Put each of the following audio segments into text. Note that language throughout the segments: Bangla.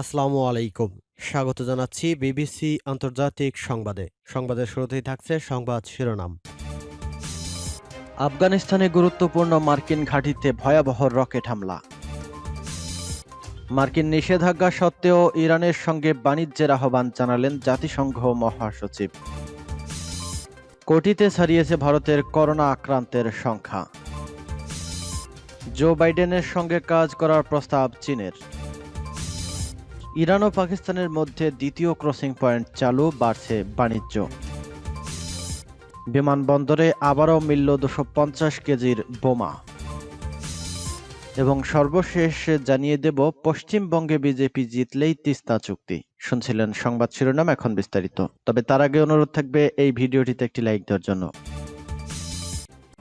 আসসালামু আলাইকুম। স্বাগত জানাচ্ছি বিবিসি আন্তর্জাতিক সংবাদে। সংবাদের শুরুতেই থাকছে সংবাদ শিরোনাম। আফগানিস্তানে গুরুত্বপূর্ণ মার্কিন ঘাঁটিতে ভয়াবহ রকেট হামলা। মার্কিন নিষেধাজ্ঞা সত্ত্বেও ইরানের সঙ্গে বাণিজ্যের আহ্বান জানালেন জাতিসংঘ মহাসচিব। কোটিতে ছাড়িয়েছে ভারতের করোনা আক্রান্তের সংখ্যা। জো বাইডেনের সঙ্গে কাজ করার প্রস্তাব চীনের। ইরান ও পাকিস্তানের মধ্যে দ্বিতীয় ক্রসিং পয়েন্ট চালু বাড়ছে বাণিজ্য। বিমানবন্দরে আবারও মিলল দুশো পঞ্চাশ কেজির বোমা। এবং সর্বশেষ জানিয়ে দেব, পশ্চিমবঙ্গে বিজেপি জিতলেই তিস্তা চুক্তি। শুনছিলেন সংবাদ শিরোনাম এখন বিস্তারিত। তবে তার আগে অনুরোধ থাকবে এই ভিডিওটিতে একটি লাইক দেওয়ার জন্য।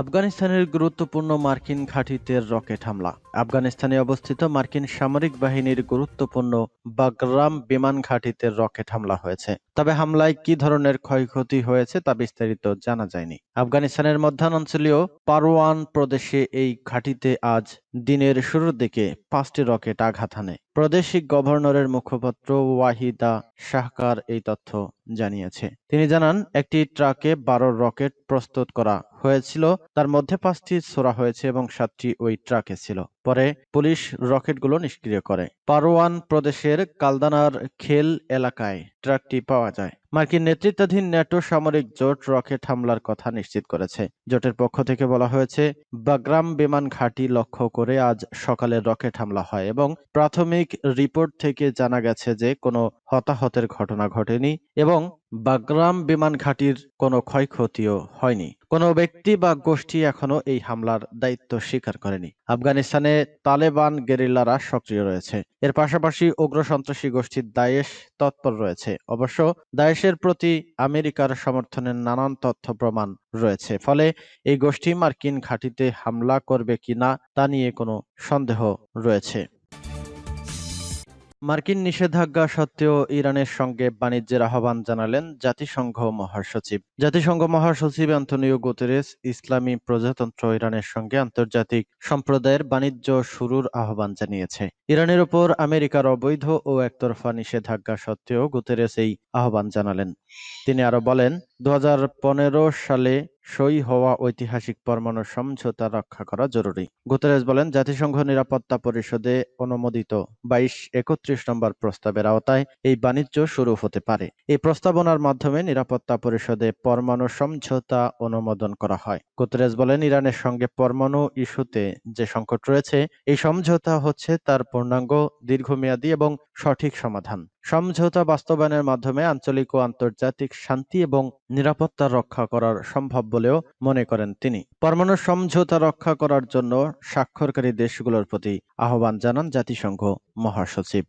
আফগানিস্তানের গুরুত্বপূর্ণ মার্কিন ঘাঁটিতে রকেট হামলা। আফগানিস্তানে অবস্থিত মার্কিন সামরিক বাহিনীর গুরুত্বপূর্ণ বাগরাম বিমান ঘাঁটিতে রকেট হামলা হয়েছে। তবে হামলায় কি ধরনের ক্ষয়ক্ষতি হয়েছে তা বিস্তারিত জানা যায়নি। আফগানিস্তানের মধ্যাঞ্চলীয় পারওয়ান প্রদেশে এই ঘাঁটিতে আজ দিনের শুরুর দিকে পাঁচটি রকেট আঘাত হানে। প্রাদেশিক গভর্নরের মুখপাত্র ওয়াহিদা শাহকার এই তথ্য জানিয়েছে। তিনি জানান, একটি ট্রাকে বারো রকেট প্রস্তুত করা হয়েছিল তার মধ্যে পাঁচটি ছোড়া হয়েছে এবং সাতটি ওই ট্রাকে ছিল। পরে পুলিশ রকেটগুলো নিষ্ক্রিয় করে। পারোয়ান প্রদেশের কালদানার খেল এলাকায় ট্রাকটি পাওয়া যায়। মার্কিন নেতৃত্বাধীন ন্যাটো সামরিক জোট রকেট হামলার কথা নিশ্চিত করেছে। জোটের পক্ষ থেকে বলা হয়েছে, বাগ্রাম বিমান ঘাঁটি লক্ষ্য করে আজ সকালে রকেট হামলা হয় এবং প্রাথমিক রিপোর্ট থেকে জানা গেছে যে কোনো হতাহতের ঘটনা ঘটেনি এবং বাগ্রাম বিমান ঘাঁটির কোনো ক্ষয়ক্ষতিও হয়নি। কোনো ব্যক্তি বা গোষ্ঠী এখনও এই হামলার দায়িত্ব স্বীকার করেনি। আফগানিস্তানে তালেবান গেরিল্লারা সক্রিয় রয়েছে। এর পাশাপাশি উগ্র সন্ত্রাসী গোষ্ঠী দায়েশ তৎপর রয়েছে। অবশ্য দায়েশের প্রতি আমেরিকার সমর্থনের নানান তথ্য প্রমাণ রয়েছে, ফলে এই গোষ্ঠী মার্কিন ঘাঁটিতে হামলা করবে কিনা তা নিয়ে কোনো সন্দেহ রয়েছে। মার্কিন নিষেধাজ্ঞা সত্ত্বেও ইরানের সঙ্গে বাণিজ্যের আহ্বান জানালেন জাতিসংঘ মহাসচিব। জাতিসংঘ মহাসচিব অ্যান্তনিও গুতেরেস, ইসলামী প্রজাতন্ত্র ইরানের সঙ্গে আন্তর্জাতিক সম্প্রদায়ের বাণিজ্য শুরুর আহ্বান জানিয়েছে। ইরানের ওপর আমেরিকার অবৈধ ও একতরফা নিষেধাজ্ঞা সত্ত্বেও গুতেরেস এই আহ্বান জানালেন। তিনি আরও বলেন দু হাজার পনেরো সালে সই হওয়া ঐতিহাসিক পরমাণু সমঝোতা রক্ষা করা জরুরি। গুতেরেস বলেন, জাতিসংঘ নিরাপত্তা পরিষদে অনুমোদিত বাইশ একত্রিশ নম্বর প্রস্তাবের আওতায় এই বাণিজ্য শুরু হতে পারে। এই প্রস্তাবনার মাধ্যমে নিরাপত্তা পরিষদে পরমাণু সমঝোতা অনুমোদন করা হয়। গুতেরেস বলেন, ইরানের সঙ্গে পরমাণু ইস্যুতে যে সংকট রয়েছে, এই সমঝোতা হচ্ছে তার পূর্ণাঙ্গ, দীর্ঘমেয়াদী এবং সঠিক সমাধান। সমঝোতা বাস্তবায়নের মাধ্যমে আঞ্চলিক ও আন্তর্জাতিক শান্তি এবং নিরাপত্তা রক্ষা করার সম্ভব বলেও মনে করেন তিনি। পরমাণু সমঝোতা রক্ষা করার জন্য স্বাক্ষরকারী দেশগুলোর প্রতি আহ্বান জানান জাতিসংঘ মহাসচিব।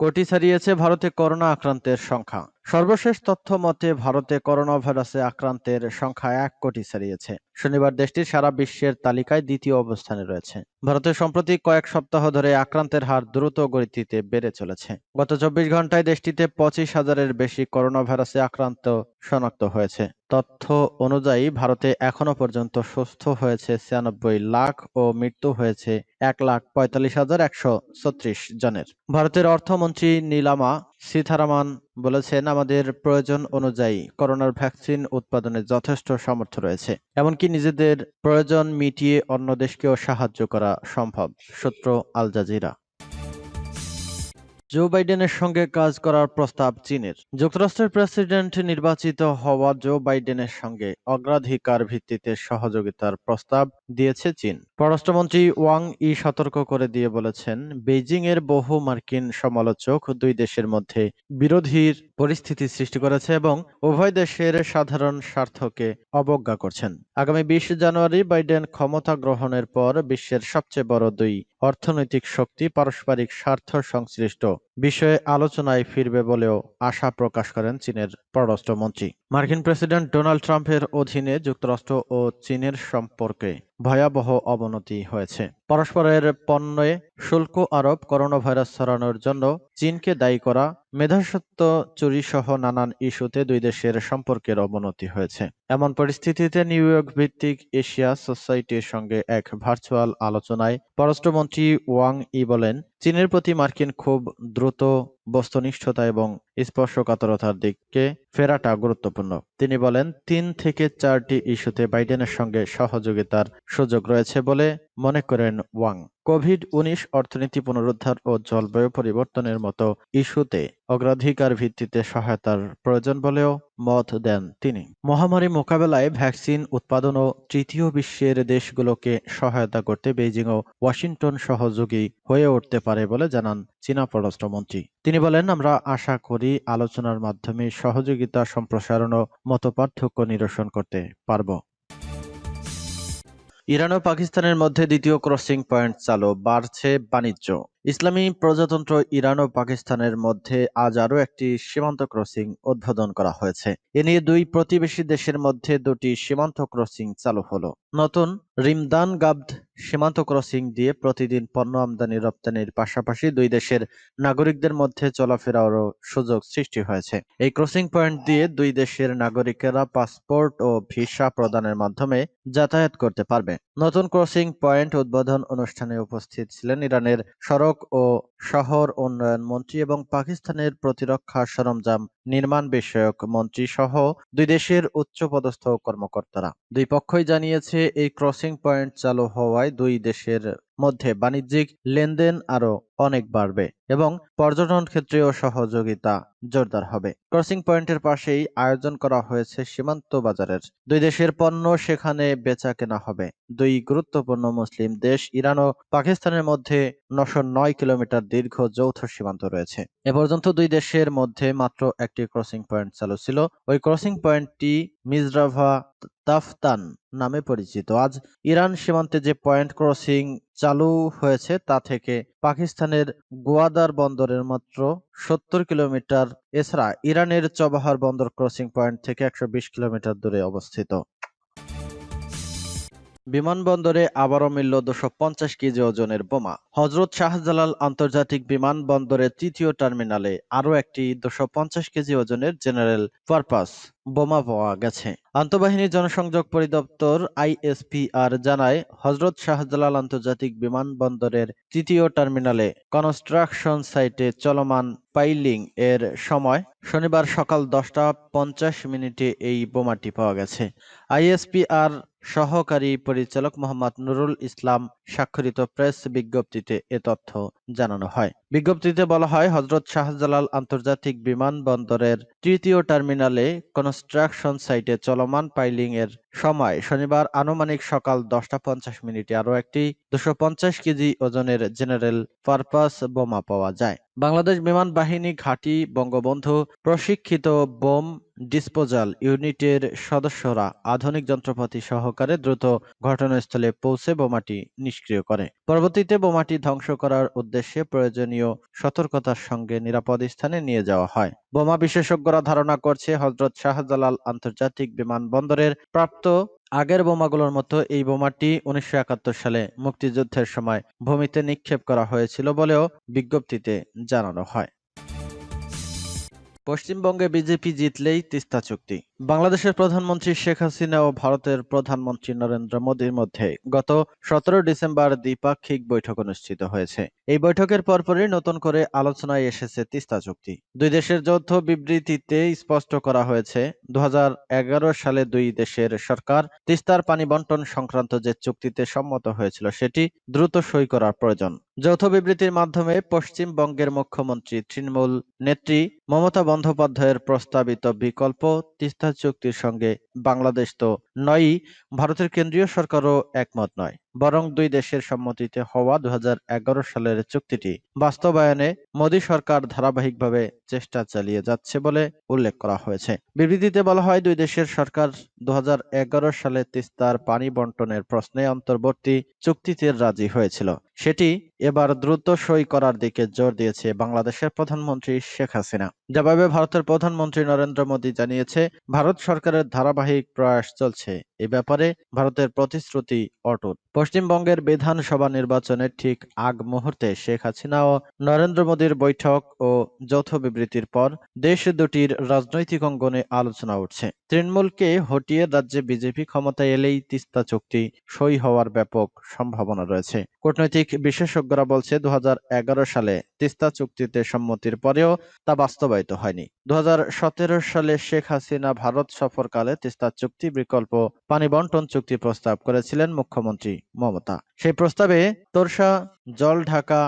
কোটি ছাড়িয়েছে ভারতে করোনা আক্রান্তের সংখ্যা। সর্বশেষ তথ্য মতে, ভারতে করোনা ভাইরাসে আক্রান্তের সংখ্যা এক কোটি ছাড়িয়েছে। শনিবার দেশটি সারা বিশ্বের তালিকায় দ্বিতীয় অবস্থানে রয়েছে। ভারতে সম্প্রতি কয়েক সপ্তাহ ধরে আক্রান্তের হার দ্রুত গতিতে বেড়ে চলেছে। গত চব্বিশ ঘন্টায় দেশটিতে পঁচিশ হাজারের বেশি করোনা ভাইরাসে আক্রান্ত শনাক্ত হয়েছে। তথ্য অনুযায়ী, ভারতে এখনও পর্যন্ত সুস্থ হয়েছে ছিয়ানব্বই লাখ ও মৃত্যু হয়েছে এক লাখ পঁয়তাল্লিশ হাজার একশো জনের। ভারতের অর্থমন্ত্রী নীলামা সীতারামান বলেছেন, আমাদের প্রয়োজন অনুযায়ী করোনার ভ্যাকসিন উৎপাদনে যথেষ্ট সামর্থ্য রয়েছে, এমনকি নিজেদের প্রয়োজন মিটিয়ে অন্য দেশকেও সাহায্য করা সম্ভব। সূত্র আল জাজিরা। জো বাইডেনের সঙ্গে কাজ করার প্রস্তাব চীনের। যুক্তরাষ্ট্রের প্রেসিডেন্ট নির্বাচিত হওয়া জো বাইডেনের সঙ্গে অগ্রাধিকার ভিত্তিতে সহযোগিতার প্রস্তাব দিয়েছে চীন। পররাষ্ট্রমন্ত্রী ওয়াং ই সতর্ক করে দিয়ে বলেছেন বেইজিং এর বহু মার্কিন সমালোচক দুই দেশের মধ্যে বিরোধীর পরিস্থিতি সৃষ্টি করেছে এবং উভয় দেশের সাধারণ স্বার্থকে অবজ্ঞা করছেন। আগামী বিশ জানুয়ারি বাইডেন ক্ষমতা গ্রহণের পর বিশ্বের সবচেয়ে বড় দুই অর্থনৈতিক শক্তি পারস্পরিক স্বার্থ সংশ্লিষ্ট বিষয়ে আলোচনায় ফিরবে বলেও আশা প্রকাশ করেন চীনের পররাষ্ট্রমন্ত্রী। মার্কিন প্রেসিডেন্ট ডোনাল্ড ট্রাম্পের অধীনে যুক্তরাষ্ট্র ও চীনের সম্পর্কে ভয়াবহ অবনতি হয়েছে। পরস্পরের পণ্যে শুল্ক আরোপ করোনাভাইরাস ছড়ানোর জন্য চীনকে দায়ী করা মেধাস্বত্ব চুরি সহ নানান ইস্যুতে দুই দেশের সম্পর্কের অবনতি হয়েছে। এমন পরিস্থিতিতে নিউ ইয়র্ক ভিত্তিক এশিয়া সোসাইটির সঙ্গে এক ভার্চুয়াল আলোচনায় পররাষ্ট্রমন্ত্রী ওয়াং ই বলেন চীনের প্রতি মার্কিন খুব দ্রুত, বস্তুনিষ্ঠতা এবং স্পর্শকাতরতার দিকে ফেরাটা গুরুত্বপূর্ণ। তিনি বলেন, তিন থেকে চারটি ইস্যুতে বাইডেনের সঙ্গে সহযোগিতার সুযোগ রয়েছে বলে মনে করেন ওয়াং। কোভিড উনিশ অর্থনীতি পুনরুদ্ধার ও জলবায়ু পরিবর্তনের মতো ইস্যুতে অগ্রাধিকার ভিত্তিতে সহায়তার প্রয়োজন বলেও মত দেন তিনি। মহামারী মোকাবেলায় ভ্যাকসিন উৎপাদন ও তৃতীয় বিশ্বের দেশগুলোকে সহায়তা করতে বেইজিং ও ওয়াশিংটন সহযোগী হয়ে উঠতে পারে বলে জানান চীনা পররাষ্ট্রমন্ত্রী। তিনি বলেন, আমরা আশা করি আলোচনার মাধ্যমে সহযোগিতা, সম্প্রসারণ ও মতপার্থক্য নিরসন করতে পারব। ইরান ও পাকিস্তানের মধ্যে দ্বিতীয় ক্রসিং পয়েন্ট চালু বাড়ছে বাণিজ্য। ইসলামী প্রজাতন্ত্র ইরান ও পাকিস্তানের মধ্যে আজ আরও একটি সীমান্ত ক্রসিং উদ্বোধন করা হয়েছে। এ নিয়ে দুই প্রতিবেশী দেশের মধ্যে দুটি সীমান্ত ক্রসিং চালু হলো। নতুন রিমদান গাবদ সীমান্ত ক্রসিং দিয়ে প্রতিদিন পণ্য আমদানি রপ্তানির পাশাপাশি দুই দেশের নাগরিকদের মধ্যে চলাফেরারও সুযোগ সৃষ্টি হয়েছে। এই ক্রসিং পয়েন্ট দিয়ে দুই দেশের নাগরিকেরা পাসপোর্ট ও ভিসা প্রদানের মাধ্যমে যাতায়াত করতে পারবে। নতুন ক্রসিং পয়েন্ট উদ্বোধন অনুষ্ঠানে উপস্থিত ছিলেন ইরানের সড়ক ও শহর উন্নয়ন মন্ত্রী এবং পাকিস্তানের প্রতিরক্ষা সরঞ্জাম নির্মাণ বিষয়ক মন্ত্রী সহ দুই দেশের উচ্চ পদস্থ কর্মকর্তারা। দুই পক্ষই জানিয়েছে, এই ক্রসিং পয়েন্ট চালু হওয়ায় দুই দেশের মধ্যে বাণিজ্যিক লেনদেন আরও অনেক বাড়বে এবং পর্যটন ক্ষেত্রেও সহযোগিতা জোরদার হবে। ক্রসিং পয়েন্টের পাশেই আয়োজন করা হয়েছে সীমান্ত বাজারের। দুই দেশের পণ্য সেখানে বেচা কেনা হবে। দুই গুরুত্বপূর্ণ মুসলিম দেশ ইরান ও পাকিস্তানের মধ্যে নশো নয় কিলোমিটার দীর্ঘ যৌথ সীমান্ত রয়েছে। এ পর্যন্ত দুই দেশের মধ্যে মাত্র একটি ক্রসিং পয়েন্ট চালু ছিল। ওই ক্রসিং পয়েন্টটি মিজরাভা তাফতান নামে পরিচিত। আজ ইরান সীমান্তে যে পয়েন্ট ক্রসিং চালু হয়েছে, তা থেকে পাকিস্তানের গোয়াদার বন্দরের মাত্র সত্তর কিলোমিটার এছাড়া ইরানের চবাহার বন্দর ক্রসিং পয়েন্ট থেকে একশো বিশ কিলোমিটার দূরে অবস্থিত। বিমানবন্দরে আবারও মিলল দুশো পঞ্চাশ কেজি ওজনের বোমা। হজরত শাহজালাল আন্তর্জাতিক বিমানবন্দরের তৃতীয় টার্মিনালে আরও একটি দুশো পঞ্চাশ কেজি ওজনের জেনারেল পারপাস বোমা পাওয়া গেছে। আন্তঃবাহিনী জনসংযোগ পরিদপ্তর আইএসপিআর জানায়, হজরত শাহজালাল আন্তর্জাতিক বিমানবন্দরের তৃতীয় টার্মিনালে কনস্ট্রাকশন সাইটে চলমান পাইলিং এর সময় শনিবার সকাল দশটা পঞ্চাশ মিনিটে এই বোমাটি পাওয়া গেছে। আইএসপিআর সহকারী পরিচালক মোহাম্মদ নুরুল ইসলাম স্বাক্ষরিত প্রেস বিজ্ঞপ্তিতে এ তথ্য জানানো হয়। বিজ্ঞপ্তিতে বলা হয়, হজরত শাহজালাল আন্তর্জাতিক বিমানবন্দরের তৃতীয় টার্মিনালে কনস্ট্রাকশন সাইটে চলমান পাইলিং এর সময় শনিবার আনুমানিক সকাল দশটা পঞ্চাশ মিনিটে আরও একটি দুশো পঞ্চাশ কেজি ওজনের জেনারেল পারপাস বোমা পাওয়া যায়। বাংলাদেশ বিমান বাহিনী ঘাঁটি বঙ্গবন্ধু প্রশিক্ষিত বোম ডিসপোজাল ইউনিটের সদস্যরা আধুনিক যন্ত্রপাতি সহকারে দ্রুত ঘটনাস্থলে পৌঁছে বোমাটি নিষ্ক্রিয় করে। পরবর্তীতে বোমাটি ধ্বংস করার উদ্দেশ্যে প্রয়োজনীয় সতর্কতার সঙ্গে নিরাপদ স্থানে নিয়ে যাওয়া হয়। বোমা বিশেষজ্ঞরা ধারণা করছে, হজরত শাহজালাল আন্তর্জাতিক বিমানবন্দরের প্রাপ্ত আগের বোমাগুলোর মতো এই বোমাটি উনিশশো একাত্তর সালে মুক্তিযুদ্ধের সময় ভূমিতে নিক্ষেপ করা হয়েছিল বলেও বিজ্ঞপ্তিতে জানানো হয়। পশ্চিমবঙ্গে বিজেপি জিতলেই তিস্তা চুক্তি। বাংলাদেশের প্রধানমন্ত্রী শেখ হাসিনা ও ভারতের প্রধানমন্ত্রী নরেন্দ্র মোদীর মধ্যে গত সতেরো ডিসেম্বর দ্বিপাক্ষিক বৈঠক অনুষ্ঠিত হয়েছে। এই বৈঠকের পরপরই নতুন করে আলোচনায় এসেছে তিস্তা চুক্তি। দুই দেশের যৌথ বিবৃতিতে স্পষ্ট করা হয়েছে দু সালে দুই দেশের সরকার তিস্তার পানি বন্টন সংক্রান্ত যে চুক্তিতে সম্মত হয়েছিল সেটি দ্রুত সই করার প্রয়োজন। যৌথ বিবৃতির মাধ্যমে পশ্চিমবঙ্গের মুখ্যমন্ত্রী তৃণমূল নেত্রী মমতা বন্দ্যোপাধ্যায়ের প্রস্তাবিত বিকল্প তিস্তা চুক্তির সঙ্গে বাংলাদেশ তো নয়ই ভারতের কেন্দ্রীয় সরকারও একমত নয়। বরং দুই দেশের সম্মতিতে হওয়া দু হাজার এগারো সালের চুক্তিটি বাস্তবায়নে মোদী সরকার ধারাবাহিকভাবে চেষ্টা চালিয়ে যাচ্ছে বলে উল্লেখ করা হয়েছে। বিবৃতিতে বলা হয়, দুই দেশের সরকার দু সালে তিস্তার পানি বন্টনের প্রশ্নে অন্তর্বর্তী চুক্তিতে রাজি হয়েছিল। সেটি এবার দ্রুত সই করার দিকে জোর দিয়েছে বাংলাদেশের প্রধানমন্ত্রী শেখ হাসিনা। জবাবে ভারতের প্রধানমন্ত্রী নরেন্দ্র মোদী জানিয়েছে, ভারত সরকারের ধারাবাহিক প্রয়াস চলছে। এ ব্যাপারে ভারতের প্রতিশ্রুতি অটুট। পশ্চিমবঙ্গের বিধানসভা নির্বাচনের ঠিক আগ মুহূর্তে শেখ হাসিনা ও নরেন্দ্র মোদীর বৈঠক ও যৌথ বিবৃতির পর দেশ দুটির রাজনৈতিক অঙ্গনে আলোচনা উঠছে। তৃণমূলকে হটিয়ে রাজ্যে বিজেপি ক্ষমতায় এলেই তিস্তা চুক্তি সই হওয়ার ব্যাপক সম্ভাবনা রয়েছে। কূটনৈতিক বিশেষজ্ঞরা বলছে দু হাজার এগারো সালে তিস্তা চুক্তিতে সম্মতির পরেও তা বাস্তবায়িত হয়নি। দু হাজার সতেরো সালে শেখ হাসিনা ভারত সফরকালে তিস্তা চুক্তি বিকল্প পানি বন্টন চুক্তি প্রস্তাব করেছিলেন মুখ্যমন্ত্রী। মমতা। সেই প্রস্তাবে তোরসা জল ঢাকা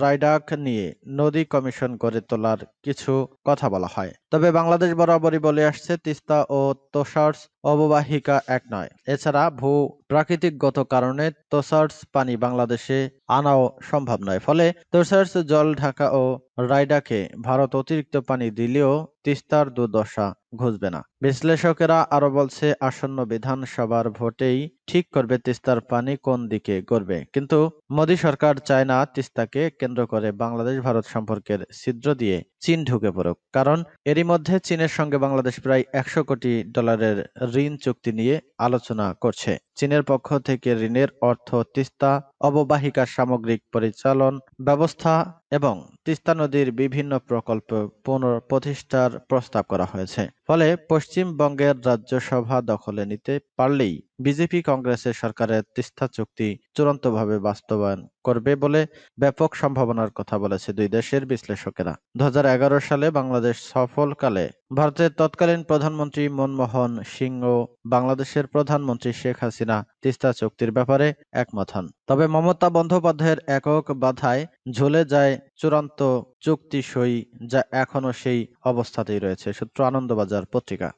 রাইডাক নিয়ে নদী কমিশন গড়ে তোলার কিছু কথা বলা হয়। তবে বাংলাদেশ বরাবরই বলে আসছে, তিস্তা ও তোষার্স অববাহিকা এক নয়। এছাড়া ভূ প্রাকৃতিকগত কারণে তোষার্স পানি বাংলাদেশে আনাও সম্ভব নয়। ফলে তোষার্স জল ঢাকা ও রাইডাকে ভারত অতিরিক্ত পানি দিলেও তিস্তার দুর্দশা ঘুষবে না। বিশ্লেষকেরা আরও বলছে, আসন্ন বিধানসভার ভোটেই ঠিক করবে তিস্তার পানি কোন দিকে গড়বে। কিন্তু মোদী সরকার চায় না তিস্তাকে কেন্দ্র করে বাংলাদেশ ভারত সম্পর্কের ছিদ্র দিয়ে চীন ঢুকে পড়ুক। কারণ এরই মধ্যে চীনের সঙ্গে বাংলাদেশ প্রায় একশো কোটি ডলারের ঋণ চুক্তি নিয়ে আলোচনা করছে। চীনের পক্ষ থেকে ঋণের অর্থ তিস্তা অববাহিকার সামগ্রিক পরিচালন ব্যবস্থা এবং তিস্তা নদীর বিভিন্ন প্রকল্প পুনঃপ্রতিষ্ঠার প্রস্তাব করা হয়েছে। ফলে পশ্চিমবঙ্গের রাজ্যসভা দখলে নিতে পারলেই বিজেপি কংগ্রেসের সরকারের তিস্তা চুক্তি চূড়ান্তভাবে বাস্তবায়ন করবে বলে ব্যাপক সম্ভাবনার কথা বলেছে দুই দেশের বিশ্লেষকেরা। দু হাজার এগারো সালে বাংলাদেশ সফরকালে ভারতের তৎকালীন প্রধানমন্ত্রী মনমোহন সিংহ বাংলাদেশের প্রধানমন্ত্রী শেখ হাসিনা তিস্তা চুক্তির ব্যাপারে একমত হন। তবে মমতা বন্দ্যোপাধ্যায়ের একক বাধায় ঝুলে যায় চূড়ান্ত চুক্তি সই যা এখনও সেই অবস্থাতেই রয়েছে। সূত্র আনন্দবাজার পত্রিকা।